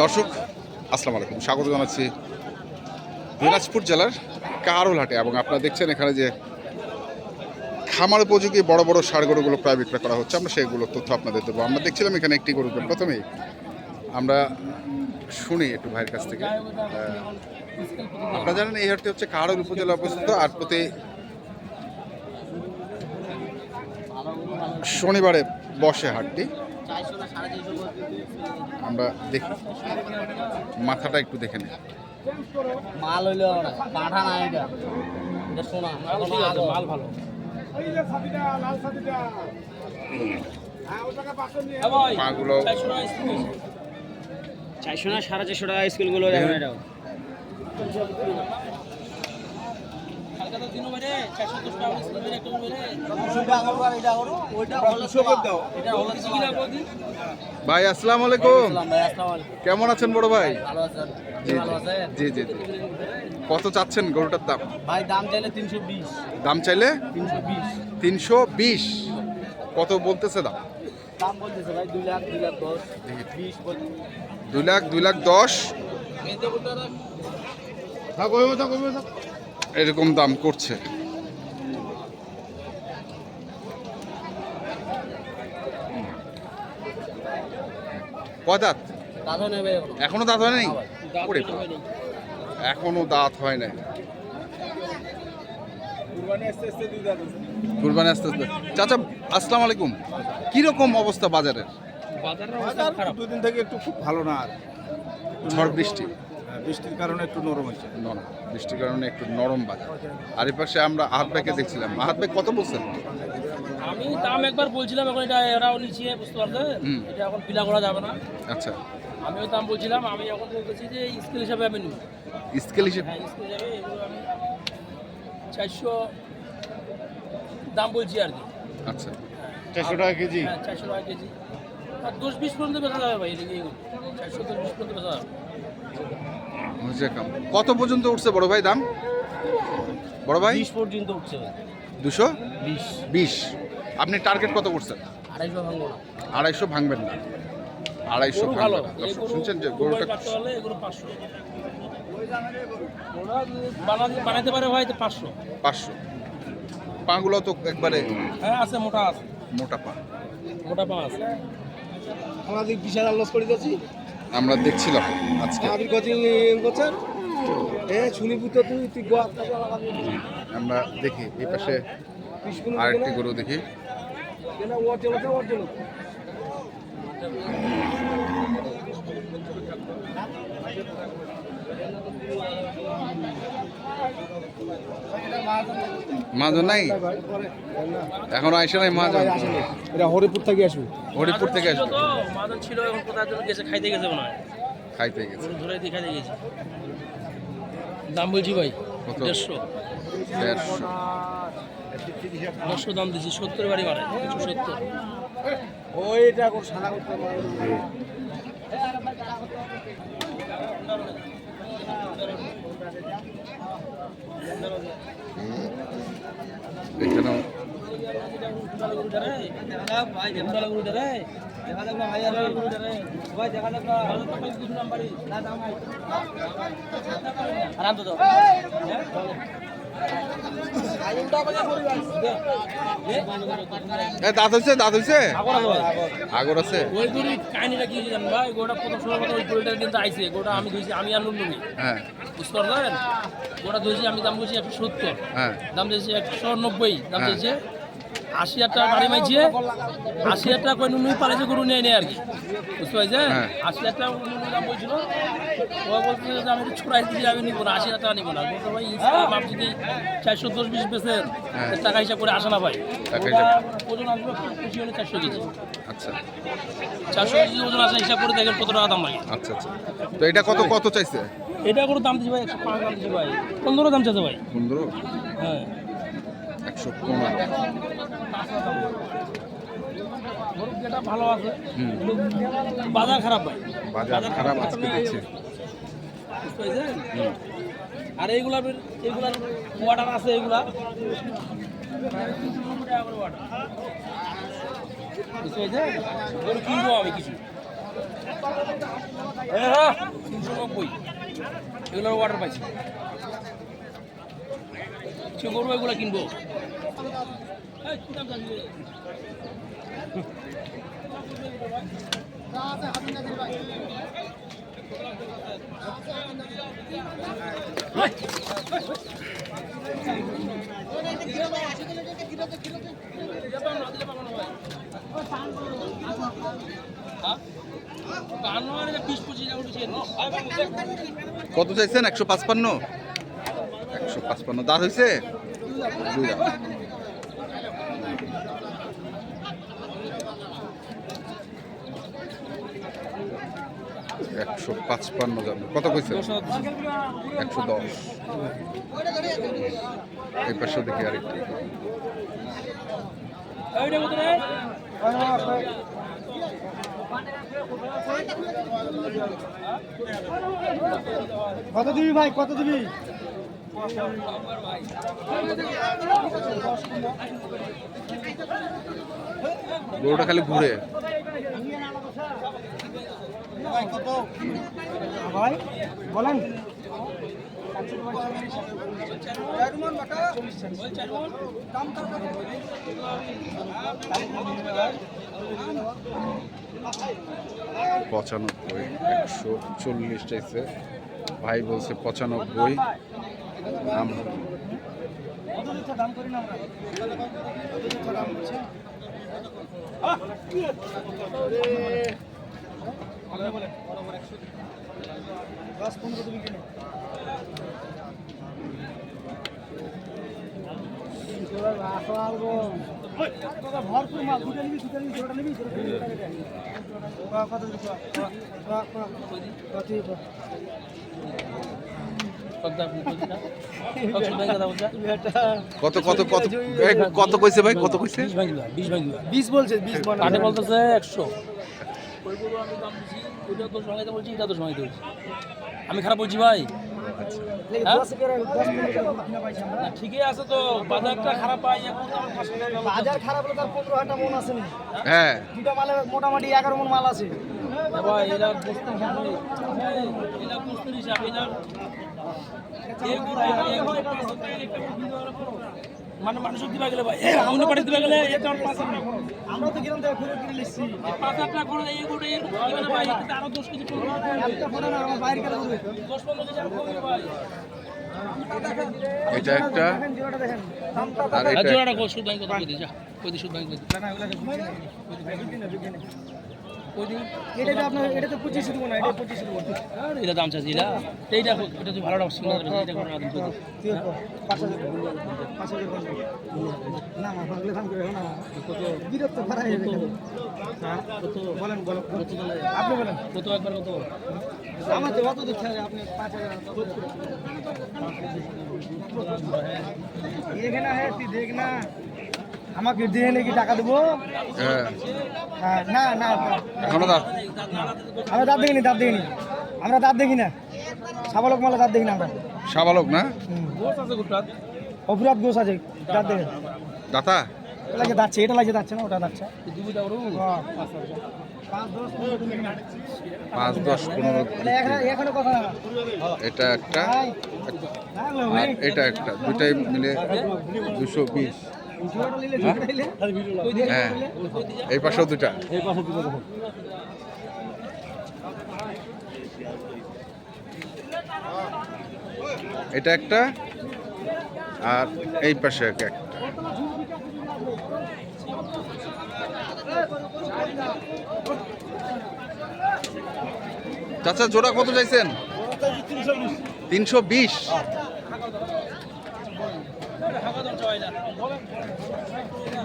দর্শক, আসসালামু আলাইকুম। স্বাগত জানাচ্ছি দিনাজপুর জেলার কারোলহাটে এবং আপনারা দেখছেন এখানে যে খামার উপযোগী বড় বড় সার গরুগুলো প্রায় বিক্রয় করা হচ্ছে। আমরা সেগুলোর তথ্য আপনাদের দেবো। আমরা দেখছিলাম এখানে একটি গরুকে প্রথমেই আমরা শুনি একটু ভাইয়ের কাছ থেকে। আপনারা জানেন এই হাটটি হচ্ছে কারোল উপজেলা অবস্থিত আর প্রতি শনিবারে বসে হাটটি। আমরা দেখি। মাথাটা একটু দেখে নিই মাল হইল পাঠা না এটা। এটা মাল ভালো। পাগুলো চারশো না সাড়ে চারশো টাকা স্কুলগুলো দেখেন এটাও। ভাই আসসালামু আলাইকুম। কেমন আছেন বড় ভাই? জি জি। জি কত চাচ্ছেন গরুটার দাম? ভাই দাম চাইলে তিনশো বিশ। দাম চাইলে তিনশো বিশ কত বলতেছে দাম? দাম বলতেছে ভাই দুই লাখ দুই লাখ দশ। বিশ দুই লাখ দুই লাখ দশ এরকম দাম করছে। কয় দাঁত এখনও। দাঁত হয় নাই? এখনও দাঁত হয় নাই। কুরবানি আসতে আসতে চাচা আসসালামু আলাইকুম। কীরকম অবস্থা বাজারের? দুদিন থেকে একটু খুব ভালো না আর। ঝড় বৃষ্টি। হ্যাঁ, বৃষ্টির কারণে একটু নরম হয়েছে নরম বৃষ্টির কারণে একটু নরম বাজার। আর এই পাশে আমরা আহাত ভাইকে দেখছিলাম। আহাত ভাই কত বলছেন? আমি দাম একবার বলছিলাম এখন এটা এরাও নিচে বুঝতে হুম। এটা এখন পিলা করা যাবে না। আচ্ছা। আমি ওই দাম বলছিলাম আমি এখন বলতেছি যে স্কেল হিসাবে আমি নেব। স্কেল হিসেবে? হ্যাঁ স্কেল হিসাবে এগুলো আমি চারশো দাম বলছি আর কি। আচ্ছা। চারশো টাকা কেজি? হ্যাঁ চারশো টাকা কেজি। আর দশ বিশ পর্যন্ত বেচা যাবে ভাই এদিকে এগুলো। চারশো দশ বিশ পর্যন্ত বেচা যাবে। কত পর্যন্ত উঠছে বড় ভাই দাম? বড় ভাই? বিশ পর্যন্ত উঠছে ভাই। দুশো? বিশ। বিশ। আপনি টার্গেট কত করছেন? আড়াইশো ভাঙবো না। আড়াইশো ভাঙবেন না। আড়াইশো ভালো। শুনছেন যে গরুটা বানাতে পারে ভাই পাঁচশো। পাঁচশো। পাগুলো তো একবারে হ্যাঁ আছে মোটা আছে। মোটা পা। মোটা পা আছে। আমাদের বিশ হাজার লস করে দিয়েছি আমরা দেখছিলাম আজকে। আমি কোচিং করছেন। এ শুনি পুত্র তুই তুই গোয়া আমরা দেখি এই পাশে আরেকটি গরু দেখি ওর জন্য ওর জন্য মাজন নাই? এখন আইসে নাই মাজন এটা হরিপুর থেকে আসবে। হরিপুর থেকে আসবে? তো মাদন ছিল এখন কোথায় গেছে খাইতে গেছে মনে হয়। খাইতে গেছে। ধরে দিয়ে খাইতে গেছে। দাম বলছি ভাই? দেড়শো। দেড়শো দেড়শো দাম দিচ্ছি সত্তর বাড়ি বাড়ায় একশো সত্তর ওইটা এখন সাদা করতে এখানেও আরাম তো দাঁত হয়েছে দাঁত হয়েছে আগর আছে। ওই গরুর কাহিনীটা কি জানেন ভাই গোটা প্রথম সময় মতো ওই গরুটার কিন্তু আইছে গোটা আমি ধুইছি আমি আর নুন হ্যাঁ। বুঝতে পারলেন? গোটা ধুইছি আমি দাম বলছি একশো সত্তর। হ্যাঁ। দাম দিয়েছি একশো নব্বই দাম হ্যাঁ। দিয়েছে আশি হাজার টাকা গাড়ি মাইছে। আশি হাজার টাকা করে নুনুই পালাইছে গরু নিয়ে নেয় আর কি। বুঝতে পারছেন? হ্যাঁ। আশি হাজার টাকা নুনু দাম বলছিল। ও বলছে যে আমি ছড়াই দিচ্ছি আমি নিবো না আশি হাজার টাকা নিবো না। বলতে ভাই মাপ যদি চারশো দশ বিশ বেচেন হ্যাঁ। টাকা হিসাব করে আসে না ভাই। ওজন আসবে খুশি হলে চারশো কেজি আচ্ছা। চারশো কেজি ওজন আসে হিসাব করে দেখেন কত টাকা দাম লাগে। আচ্ছা আচ্ছা। তো এটা কত কত চাইছে? এটা করে দাম দিচ্ছি ভাই একশো পাঁচ দাম দিচ্ছি ভাই। পনেরো দাম চাইছে ভাই। পনেরো? হ্যাঁ। একশো পনেরো ভালো আছে বাজার খারাপ বাজার খারাপ আজকে দেখছি? আর এইগুলা বের- ওয়াটার আছে এইগুলা? কিনবো আমি কিছু তিনশো নব্বই এগুলোর অর্ডার পাইছি সে গরু এগুলো কিনবো কত চাইছেন? একশো পাঁচপান্ন? একশো পাঁচপান্ন। দাঁত হয়েছে দুই একশো পাঁচপান্ন যাবে কত কইছে একশো দশ। এই পাশে দেখি আরেকটি। কত দিবি ভাই? কত দিবি? গরুটা খালি ঘুরে। ভাই বলেন। পঁচানব্বই একশো চল্লিশ চাইছে। ভাই বলছে পঁচানব্বই। দাম দাম করি না আমরা দাম করছে দশ পনেরো তুমি কিনে ভরপুর মাল দুটো নিবি দুটো নিবি দুটো নিবি কত কত দিবি কত? কত কত এই, কত কইছে ভাই? কত কইছে? বিশ ভাঙিবা বিশ ভাঙিবা বিশ বলছে বিশ কাটে বলতেছে একশো। ওই আমি দাম ওইটা ভাঙাইতে বলছি এটা তো বলছি। আমি খারাপ বলছি ভাই? হ্যাঁ? আমরা না, ঠিকই আছে তো বাজারটা খারাপ পাই। বাজার খারাপ হলে তার পনেরো হাজার মন আছে না। হ্যাঁ। দুটা মালে মোটামুটি এগারো মন মাল আছে। ভাই এরা বস্তু হিসাবে এরা মানে মানুষ দিবা গেলে ভাই। অন্য পার্টি দিবা গেলে আমার। আমরা তো কিরম থেকে ঘুরে কিনে নিচ্ছি? পাঁচ হাজার টাকা করে এই কিনবে ভাই এতে আরও দশ কেজি। না আমার বাইরে গেলে ঘুরে দশ পনেরো কেজি আরও কমবে ভাই। এটা একটা। দেখেন দেখেন দামটা আর এটা জোড়াটা কো সুদ ব্যাংক কত যা কই দিস সুদ ব্যাংক কই দিস না এটা তো আপনার এটা তো পঁচিশ এটা পঁচিশ দেবো আর এটা দাম চাচ্ছি এটা? এইটা এটা আপনি বলেন। কত একবার কত? আমার তো অত দেখতে আপনি পাঁচ হাজার তুই দেখ না। আমাকে দিয়ে নাকি টাকা দেবো? হ্যাঁ। হ্যাঁ, না না না। দাঁত। আমরা দাঁত দেখিনি দাঁত দেখিনি। আমরা দাঁত দেখি না। সাবালক মালা দাঁত দেখি না আমরা। সাবালক না? অপরাধ গোস আছে দাঁত দেখে। দাতা? এটা লাগে দাঁতছে এটা লাগে দাঁতছে না ওটা হ্যাঁ। পাঁচ দশ পনেরো। পনেরো এটা একটা। এটা একটা দুটাই মিলে দুশো বিশ। নিলে হ্যাঁ। এই পাশেও দুটা। এটা একটা আর এই পাশে একটা। চাচা জোড়া কত চাইছেন? তিনশো বিশ।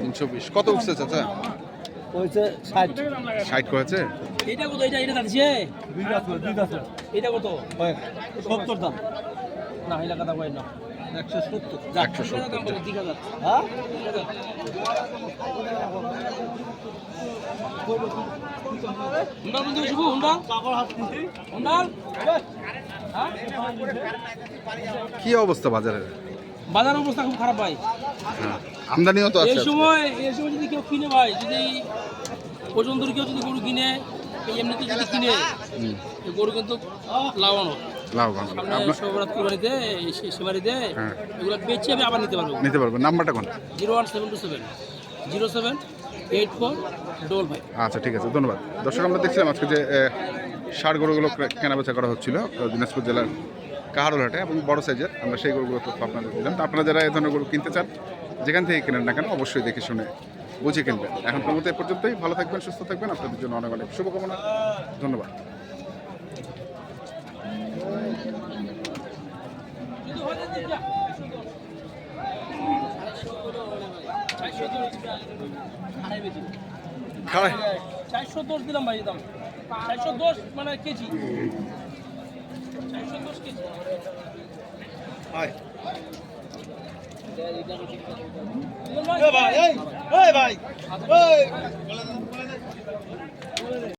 তিনশো বিশ। কত উঠছে চাচা? হয়েছে ষাট। ষাট করেছে এটা কত? এটা এটা দাঁড়িয়েছে? এটা কত? সত্তর দাম। না এটা কথা কয় না। একশো সত্তর। একশো সত্তর। হ্যাঁ? হুন্ডা বন্ধু শুভ হুন্ডা। হুন্ডা। হ্যাঁ? কি অবস্থা বাজারের? বাজার অবস্থা খুব খারাপ ভাই। হ্যাঁ, আমদানিও তো এই সময় এই সময় যদি কেউ কিনে ভাই যদি ওজন ধরে কেউ যদি গরু কিনে এই এমনিতে যদি কিনে গরু কিন্তু লাভবান। সেবারিতে হ্যাঁ। নিতে পারব নাম্বারটা কোন zero one seven two seven. Zero seven eight four double five. আচ্ছা ঠিক আছে। ধন্যবাদ। দর্শক আমরা দেখছিলাম আজকে যে ষাড় গরুগুলো কেনাবেচা করা হচ্ছিল দিনাজপুর জেলার কাহারোলহাটে এবং বড় সাইজের আমরা সেই গরুগুলো তথ্য আপনাদের দিলাম। তো আপনারা যারা এই ধরনের গরু কিনতে চান যেখান থেকে কেনেন না কেন অবশ্যই দেখে শুনে বুঝে কিনবেন। এখন প্রমুখ এ পর্যন্তই। ভালো থাকবেন সুস্থ থাকবেন। আপনাদের জন্য অনেক অনেক শুভকামনা। ধন্যবাদ। চারশো দশ দিলাম ভাই দাম। চারশো দশ মানে কেজি চারশো দশ কেজি দিলাম ভাই। ভাই ভাই